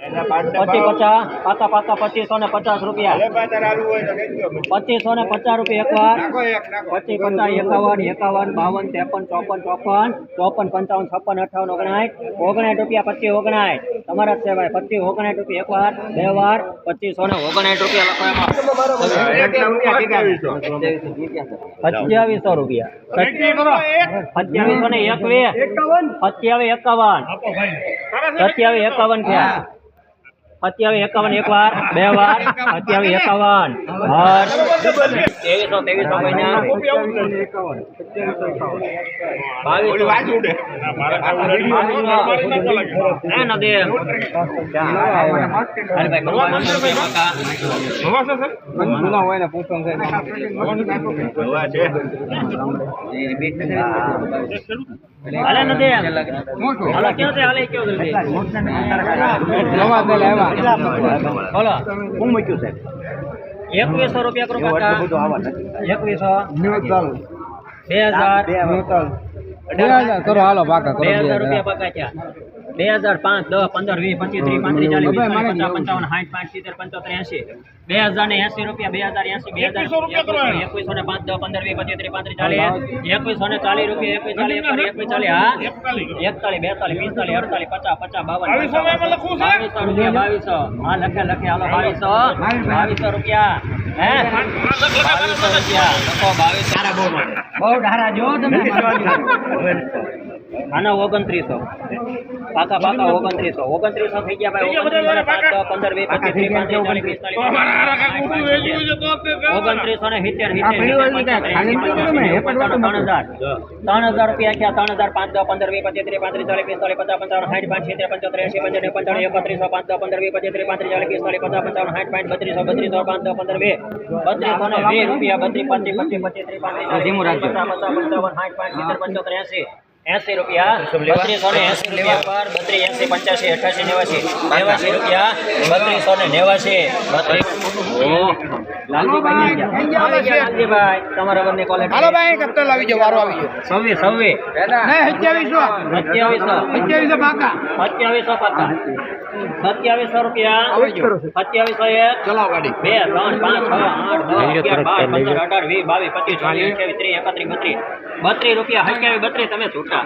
પચીસ પચાસ પાતા પાતા પચીસો ને પચાસ રૂપિયા પચીસો ને પચાસ રૂપિયા એકવાર પચાસ એકાવન એકાવન બાવન ત્રેપન ચોપન ચોપન ચોપન પંચાવન છપ્પન અઠાવન ઓગણાઠ ઓગણાઠ રૂપિયા પચીસ ઓગણાઠ તમારા જ છે ભાઈ પચીસ ઓગણાઠ રૂપિયા એક વાર બે વાર પચીસો ને ઓગણાઠ રૂપિયા લખો એમાં સત્યાવીસો રૂપિયા સત્યાવીસો ને એકવીસ સત્યાવીસ એકાવન સત્યાવીસ એકાવન થયા સત્યાવીસ એકાવન એક વાર બે વાર સત્યાવીસ એકાવન. ત્રેવીસો ત્રેવીસો મહિના. બાવીસો. હાલે છે હાલે કયો જલ્દી બોલો હું મૂક્યું છે એકવીસો રૂપિયા કરો એકવીસો. બે હજાર. કરો હાલો પાકા કરો બે હજાર. રૂપિયા પકા થયા. બે હજાર પાંચ દસ પંદર વીસ પચીસ ત્રીસ પાંત્રીસ ચાલીસ પચાસ પંચાવન સાઠ પાંચ સિત્તેર પંચોતેર એસી બે હજાર ને એસી રૂપિયા બે હજાર એસી બે હજાર એકવીસો ને પાંચ દસ પંદર વીસ પચીસ ત્રીસ પાંત્રીસ ચાલીસ એકવીસો ને ચાલીસ રૂપિયા એકવીસ ચાલીસ એકવીસ ચાલીસ હા. એકતાલીસ. બેતાલીસ પિસ્તાલીસ અડતાલીસ પચાસ પચાસ બાવન બાવીસો રૂપિયા બાવીસો. હા લખે લખે હાલો બાવીસો. બાવીસો. રૂપિયા. હે? બાવીસો રૂપિયા. લખો બાવીસો. બહુ ધારા જો તમે. આના ઓગણત્રીસો. પાકા પાકા ઓગણત્રીસો. ઓગણત્રીસો થઈ ગયા ભાઈ પંદર વીસ પચીસ ઓગણત્રીસો. ને સિત્તેર ત્રણ હજાર. ત્રણ હજાર રૂપિયા થયા ત્રણ હજાર પાંચ દસ પંદર વીસ પચીસ ત્રીસ પાંત્રીસ ચાલીસ પિસ્તાલીસ પચાસ પંચાવન સાઠ પાંચ સિત્તેર પંચોતેર એસી પંચાણું પંચાવન એકત્રીસો પાંચ દસ પંદર વીસ પચીસ ત્રીસ પાંત્રીસ ચાલીસ પિસ્તાલીસ પચાસ પંચાવન સાઠ પાંચ બત્રીસો બત્રીસો પાંચ દસ પંદર વીસ. બત્રીસો ને વીસ રૂપિયા બત્રીસ પચીસ પચીસ પચીસ ત્રીસ પાંત્રીસ પંચાવન સાઠ પાંચ સિત્તેર પંચોતેર એસી એસી રૂપિયા બત્રીસો ને એસી રૂપિયા પર બત્રીસ એસી પંચ્યાસી અઠાસી નેવાસી નેવાસી રૂપિયા બત્રીસો ને નેવાસી લાલજીભાઈ તમારા ક્વોલિટી હાલો ભાઈ કત્તલ આવી જાવ વારો આવી જાવ છવ્વીસ છવ્વીસ. સત્યાવીસો. સત્યાવીસો. સત્યાવીસો પાકા. સત્યાવીસો પાકા. સત્યાવીસો રૂપિયા. સત્યાવીસો એક ચલાવ ગાડી. બે ત્રણ પાંચ છ આઠ દસ અગિયાર બાર પંદર અઢાર વીસ બાવીસ પચીસ ચાલીસ. અઠ્યાવીસ ત્રીસ એકત્રીસ બત્રીસ. બત્રીસ રૂપિયા સત્યાવીસ બત્રીસ તમે છૂટા.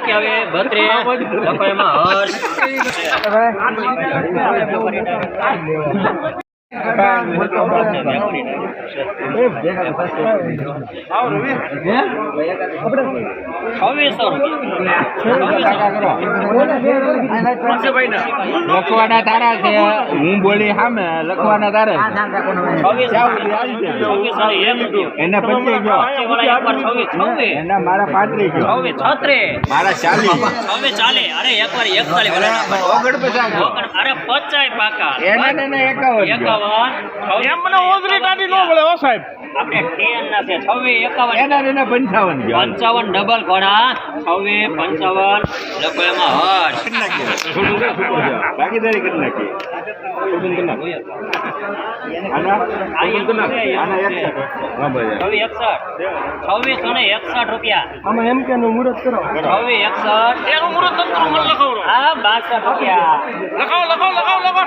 સત્યાવીસ બત્રીસ લખો એમાં છવ્વીસો લખવાના તારા છે હું બોલી સામે લખવાના તારે એના પચીસ ગયો એના મારા પાંત્રીસ ગયો મારા ચાલીસ ચાલે અરે એક વાર એકતાલીસ ઓગણપચાસ અરે પચાય પાકા એના એકાવન એમ મને ઓદરી ટાટી ન મળે હો સાહેબ. આપણે ટેન ના છે છવ્વીસ એકાવન. એના એના પંચાવન પંચાવન ડબલ ઘોડા છવ્વીસ પંચાવન લખો એમાં હર્ષ. ભાગીદારી કરી નાખી. છવ્વીસ એકસઠ. રૂપિયા. આમાં એમ કે નું મુહૂર્ત કરો. છવ્વીસ એકસઠ. એનું મુહૂર્ત મને લખાવો હા બાસઠ રૂપિયા. લખાવો લખાવો લખાવો લખાવો.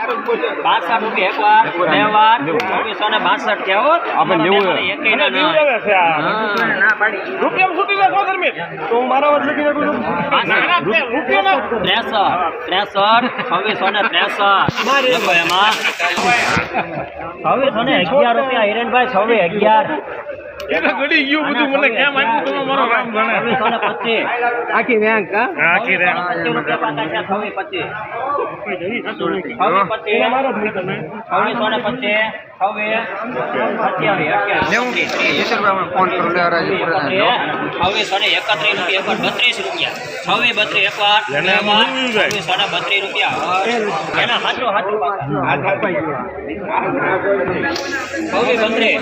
બાસઠ રૂપિયા એક વાર બે વાર. છવ્વીસો ને બાસઠ થયા હો આપણે હોય. એકેય ના આ રૂપિયા છૂટી જશો તો હું મારા વાત લખી નાખું છું. ના ના તે રૂપિયામાં ત્રેસઠ ત્રેસઠ છવ્વીસો ને ત્રેસઠ. લખો એમાં. છવ્વીસો ને અગિયાર રૂપિયા હિરેનભાઈ છવ્વીસ અગિયાર. આખી છવ્વીસો ને પચીસ. છવ્વીસ ને એકત્રીસ રૂપિયા એકવાર બત્રીસ રૂપિયા. છવ્વીસ બત્રીસ એકવાર. છવ્વીસો ને બત્રીસ રૂપિયા. એના હાથો હાથો છવ્વીસ બત્રીસ.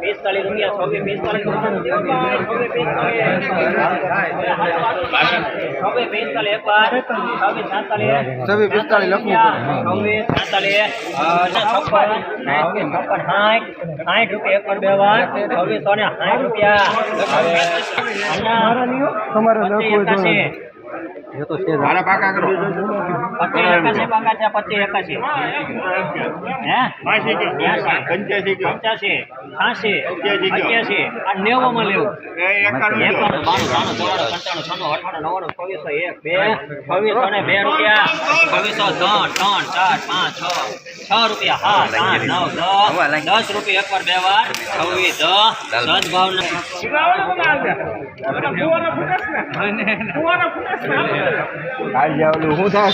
પિસ્તાલીસ રૂપિયા છવ્વીસ પિસ્તાલીસ એક વાર છવ્વીસ સાતતાલીસ છવ્વીસ પિસ્તાલીસ છવ્વીસ સાતતાલીસ છપ્પન છપ્પન સાઠ સાઠ રૂપિયા એક વાર બે વાર છવ્વીસો ને સાઠ રૂપિયા. તમારે પચીસ એકાશી. મારા પાકા કરો. પચીસ એકાશી પાકા છે પચીસ એકાશી. હે? પંચ્યાસી પંચ્યાસી. છ્યાસી અઠ્યાસી કયો? અઠ્યાસી આ લેવું એકાણું કયો? બાણું, ચોરાણું, પંચાણું, છન્નું, અઠ્ઠાણું, નવ્વાણું, છવ્વીસો એક, બે, છવ્વીસો ને બે રૂપિયા, છવ્વીસો ત્રણ, ત્રણ, ચાર, પાંચ, છ, છ રૂપિયા, સાત, આઠ, નવ, દસ, દસ રૂપિયા એક વાર બે વાર, છવ્વીસ, દસ, દસ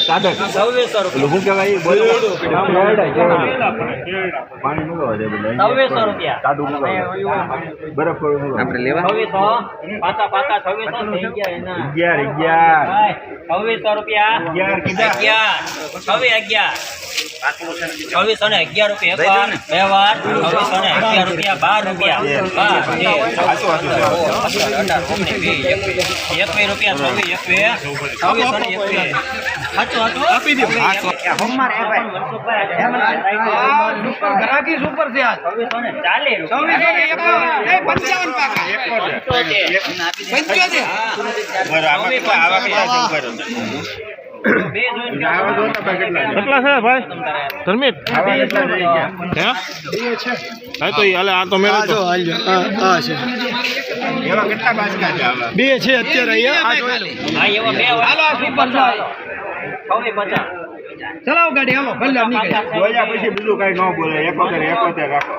સાધક છવ્વીસો રૂપિયા, બધા છવ્વીસો રૂપિયા. સાદું મૂકવા બરફ આપણે લેવા? પાકા પાકા છવ્વીસો થઈ ગયા એના. અગિયાર અગિયાર. છવ્વીસો રૂપિયા. અગિયાર કીધા. અગિયાર. છવ્વીસ અગિયાર. છવ્વીસો ને અગિયાર રૂપિયા. એક વાર બે વાર. છવ્વીસો ને અગિયાર રૂપિયા બાર રૂપિયા. બાર એકવીસ. રૂપિયા છવ્વીસ એકવીસ. છવ્વીસો ને એકવીસ. આપી દો. ગ્રાહકી સુપર છે આજ. પંચાવન પંચોતેર. કેટલા છે? ભાઈ કેટલા છે? કેટલા છે ભાઈ? ધર્મિત હે? હા તો હાલે આ તો મેળો તો. એવા કેટલા બાજકા છે આવા? બે છે અત્યારે અહીંયા આ જોઈ લો હા એવો બે હોય. હાલો, આ સુપર છે. ચલાવો ગાડી હાલો ભલે નીકળે. બોલ્યા પછી બીજું કઈ ન બોલે. એકોતેર એકોતેર રાખો.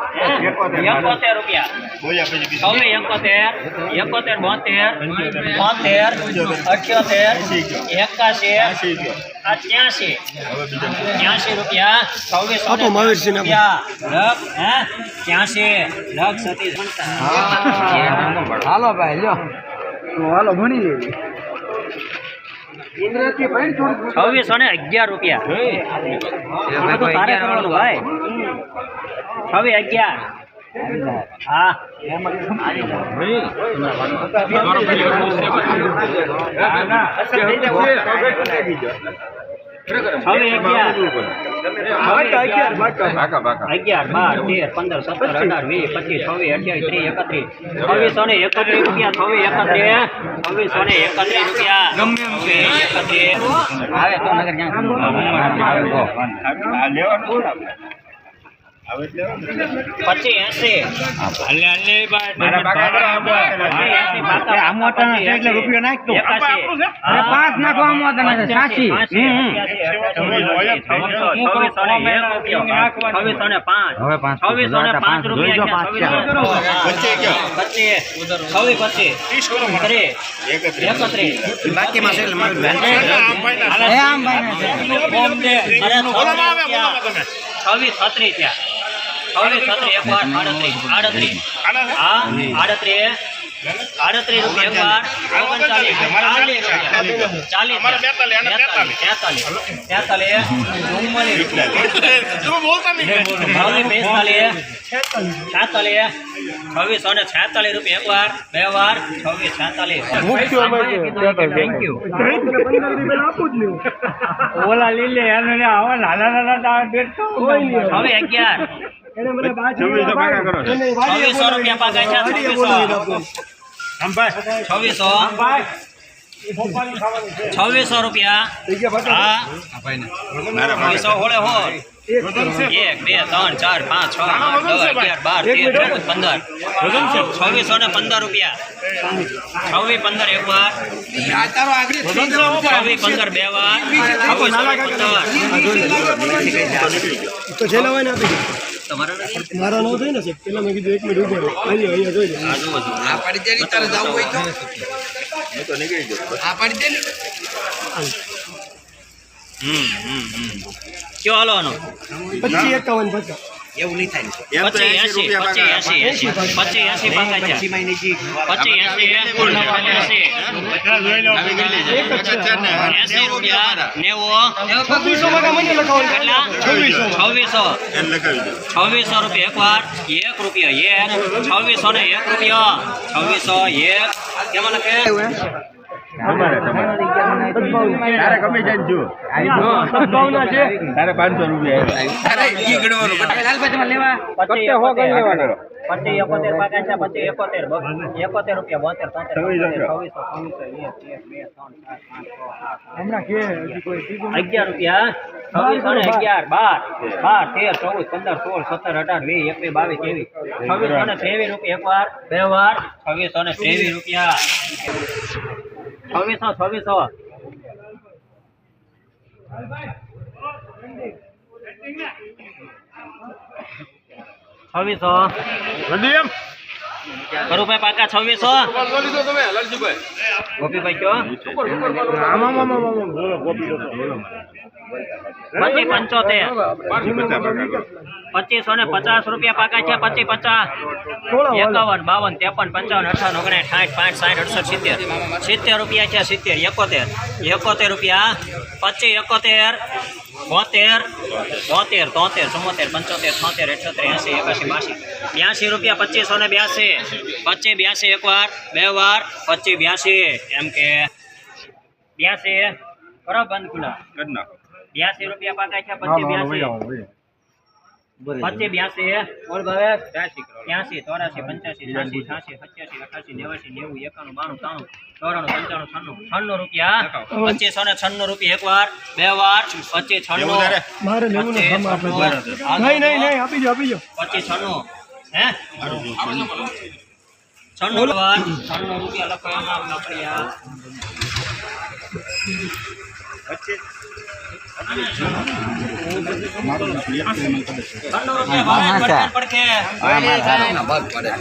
એકોતેર. એકોતેર રૂપિયા. બોલ્યા પછી બીજું. છવ્વીસ એકોતેર એકોતેર બોતેર બોતેર અઠ્યોતેર કયો. આ ત્યાંસી હવે બીજો ત્યાંસી રૂપિયા છવ્વીસો રૂપિયા. લખ હે? ત્યાંસી લખ સતીશ. હાલો ભાઈ લ્યો. હાલો ભણી લેવી છવ્વીસો ને અગિયાર રૂપિયા. આ તો તારે કરવાનું ભાઈ. છવ્વીસ અગિયાર. હા. છવ્વી અગિયાર. અગિયાર. બાર તેર પંદર સત્તર અઢાર વીસ પચીસ છવ્વીસ અઠ્યાવીસ ત્રીસ એકત્રીસ. છવ્વીસો ને એકત્રીસ રૂપિયા છવ્વીસ એકત્રીસ છવ્વીસો ને એકત્રીસ રૂપિયા. એકત્રીસ. આવે તો નગર આ લેવાનું ને આપણે. હવે જ લેવાનું. મારા બાકા કરો આપણે. રૂપિયો નાખ તો અરે પાંચ નાખો આમાં તને સાચી છવ્વીસો ને એક રૂપિયો. પાંચ. છવ્વીસો ને પાંચ રૂપિયા છવ્વીસો પચીસ. એકત્રીસ. એટલે બેન અરે છવ્વીસ છત્રીસ થયા. છવ્વીસ છત્રીસ એક વાર આડત્રીસ આડત્રીસ હા આડત્રીસ આડત્રીસ રૂપિયા છવ્વીસ પિસ્તાલીસ છેતાલીસ. ને છેતાલીસ રૂપિયા એક વાર. બે વાર. છવ્વીસ છેતાલીસ. ઓલા લીલે હવે અગિયાર. છવ્વીસો રૂપિયા પાકા છે છવ્વીસો. છવ્વીસો. છવ્વીસો રૂપિયા. હા. છવ્વીસો હોળે હોળ એક બે ત્રણ ચાર પાંચ છ આઠ દસ અગિયાર બાર તેર ચૌદ પંદર. છવ્વીસો ને પંદર રૂપિયા. છવ્વીસ પંદર એક વાર. છવ્વીસ પંદર બે વાર. છવ્વીસો પંદર મારા નો થઈ ને પેલા મેં કીધું એક મિનિટ ઊભો રહો. અહીંયા અહીંયા જોઈ લે. આ જુઓ જુઓ. હું તો નીકળી જાઉં. હમ હમ હમ. કયો હાલો આનો પચીસ એકાવન પચાસ. એવું નહીં થાય 80 એસી રૂપિયા એસી એસી પચીસ એસી પાકા છે. પચીસમાં નજીક પચીસ એસી એસી એસી રૂપિયા નેવું છવ્વીસો. છવ્વીસો. રૂપિયા એક વાર એક રૂપિયા એક છવ્વીસો ને એક રૂપિયા છવ્વીસો એક. કેમાં લખે? તારે ગમે જાય જો સદભાવના છે. તારે પાંચસો રૂપિયા તારે ઈ ગણવાનું. પચીસ એકોતેર પાકા છે પચીસ એકોતેર એકોતેર રૂપિયા બોતેર તોતેર છવ્વીસો છવ્વીસો છવ્વીસો એક એક બે ત્રણ ચાર પાંચ છ સાત આઠ હમણાં કે હજી કોઈ કીધું અગિયાર રૂપિયા છવ્વીસો ને અગિયાર બાર. બાર. તેર ચૌદ પંદર સોળ સત્તર અઢાર વીસ એકવીસ બાવીસ ત્રેવીસ. છવ્વીસો ને ત્રેવીસ રૂપિયા એક વાર. બે વાર. છવ્વીસો ને ત્રેવીસ રૂપિયા. 炒米烧，炒米烧啊。炒米烧，炒。કરુભાઈ પાકા છવ્વીસો ગોપીભાઈ કયો પચી પંચોતેર. પચીસો ને પચાસ રૂપિયા પાકા છે, પચી પચાસ. એકાવન, બાવન, ત્રેપન, પંચાવન, અઠાવન ઓગણીસ સાઠ, પાંચ, સાઠ, અડસઠ, સિત્તેર. સિત્તેર રૂપિયા છે, સિત્તેર, એકોતેર. એકોતેર રૂપિયા. પચીસ એકોતેર. બોતેર બોતેર તોતેર ચુમ્મોતેર પંચોતેર છોતેર અઠ્યોતેર એંસી એકાસી બાસી બ્યાસી રૂપિયા પચીસો ને બ્યાસી પચીસ બ્યાસી એક વાર બે વાર પચીસ બ્યાસી એમ કે બ્યાસી બરાબર બંધ ખુલ્લા. બ્યાસી રૂપિયા પાકા છે પચીસ બ્યાસી. પચીસ બ્યાસી ત્યાસી ચોરાસી પંચ્યાસી છ્યાસી છ્યાસી સત્યાસી અઠાસી નેવાસી નેવું એકાણું બાણું ત્રાણું ચોરાણું પંચાણું છન્નું. છન્નું રૂપિયા. પચીસો ને છન્નું રૂપિયા એક વાર બે વાર પચીસ છન્નું. પચીસ છન્નું. હે છન્નું. વાર છન્નું રૂપિયા લખો એમાં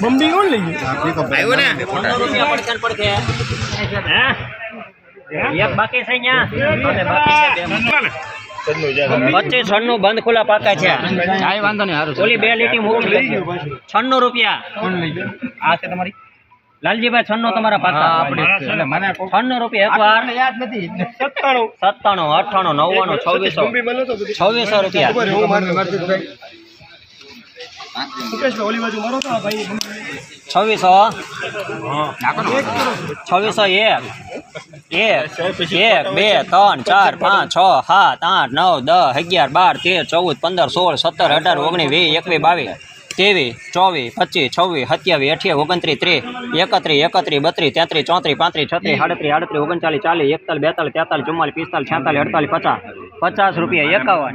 બંબી કોણ લઈ ગયું ને છન્નું રૂપિયા પડખે પડખે એક બાકી છે. અહીંયા અને બાકી છે બે પચીસ છન્નું બંધ ખુલ્લા પાકા છે ઓલી બે લીટી મૂકી છન્નું રૂપિયા. આ છે તમારી? લાલજીભાઈ છન્નું તમારા પાકા. છન્નું રૂપિયા એક વાર. યાદ નથી. સત્તાણું. સત્તાણું અઠ્ઠાણું નવ્વાણું છવ્વીસો. બંબી બનો તો બધી છવ્વીસો રૂપિયા. ખબર છે, હું મારું મુકેશભાઈ ઓલી બાજુ મારો તો આ ભાઈ. છવ્વીસો. છવ્વીસો એક. એક એક બે ત્રણ ચાર પાંચ છ સાત આઠ નવ દસ અગિયાર બાર તેર ચૌદ પંદર સોળ સત્તર અઢાર ઓગણીસ વીસ એકવીસ બાવીસ. ત્રેવીસ ચોવીસ પચીસ છવ્વીસ સત્યાવીસ અઠ્યાવીસ ઓગણત્રીસ ત્રીસ એકત્રીસ એકત્રીસ બત્રીસ તેત્રીસ ચોત્રીસ પાંત્રીસ છત્રીસ સાડત્રીસ આડત્રીસ ઓગણચાલીસ ચાલીસ એકતાલીસ બેતાલીસ તેતાલીસ ચુમ્માલીસ પિસ્તાલીસ છેતાલીસ અડતાલીસ પચાસ પચાસ રૂપિયા એકાવન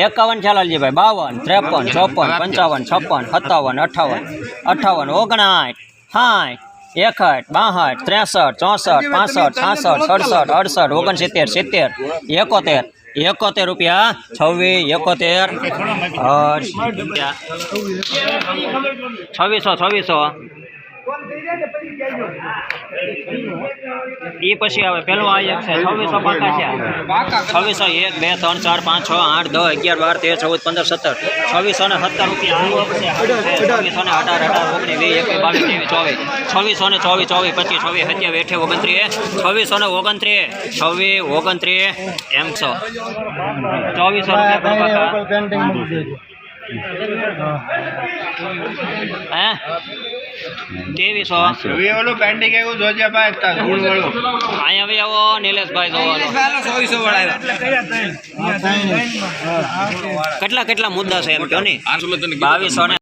એકાવન છે લાલજીભાઈ બાવન ત્રેપન ચોપન પંચાવન છપ્પન સત્તાવન અઠાવન અઠાવન ઓગણાઠ સાઠ એકસઠ બાસઠ ત્રેસઠ ચોસઠ પાસઠ છાસઠ સડસઠ અડસઠ ઓગણસિત્તેર સિત્તેર એકોતેર એકોતેર રૂપિયા છવ્વીસ એકોતેર છવ્વીસો છવ્વીસો. એ પછી આવે પેલો આ છે છવ્વીસો પાકા છે. છવ્વીસો એક બે ત્રણ ચાર પાંચ છ આઠ દસ અગિયાર બાર તેર ચૌદ પંદર સત્તર. છવ્વીસો ને સત્તર રૂપિયા છવ્વીસો ને અઢાર અઢાર ઓગણીસ વીસ એકવીસ બાવીસ ત્રેવીસ ચોવીસ. છવ્વીસો ને ચોવીસ ચોવીસ પચીસ છવ્વીસ સત્યાવીસ અઠ્યાવીસ ઓગણત્રીસ. છવ્વીસો ને ઓગણત્રીસ છવ્વીસ ઓગણત્રીસ એમ છો ચોવીસો રૂપિયા હે? ત્રેવીસો. ઓલું પેન્ડિંગ આવ્યું જોજે ભાઈ ગુણ વાળું. અહીંયા આવી આવો નિલેશભાઈ જોવાનો કેટલા કેટલા મુદ્દા છે એમ કહો ને બાવીસો ને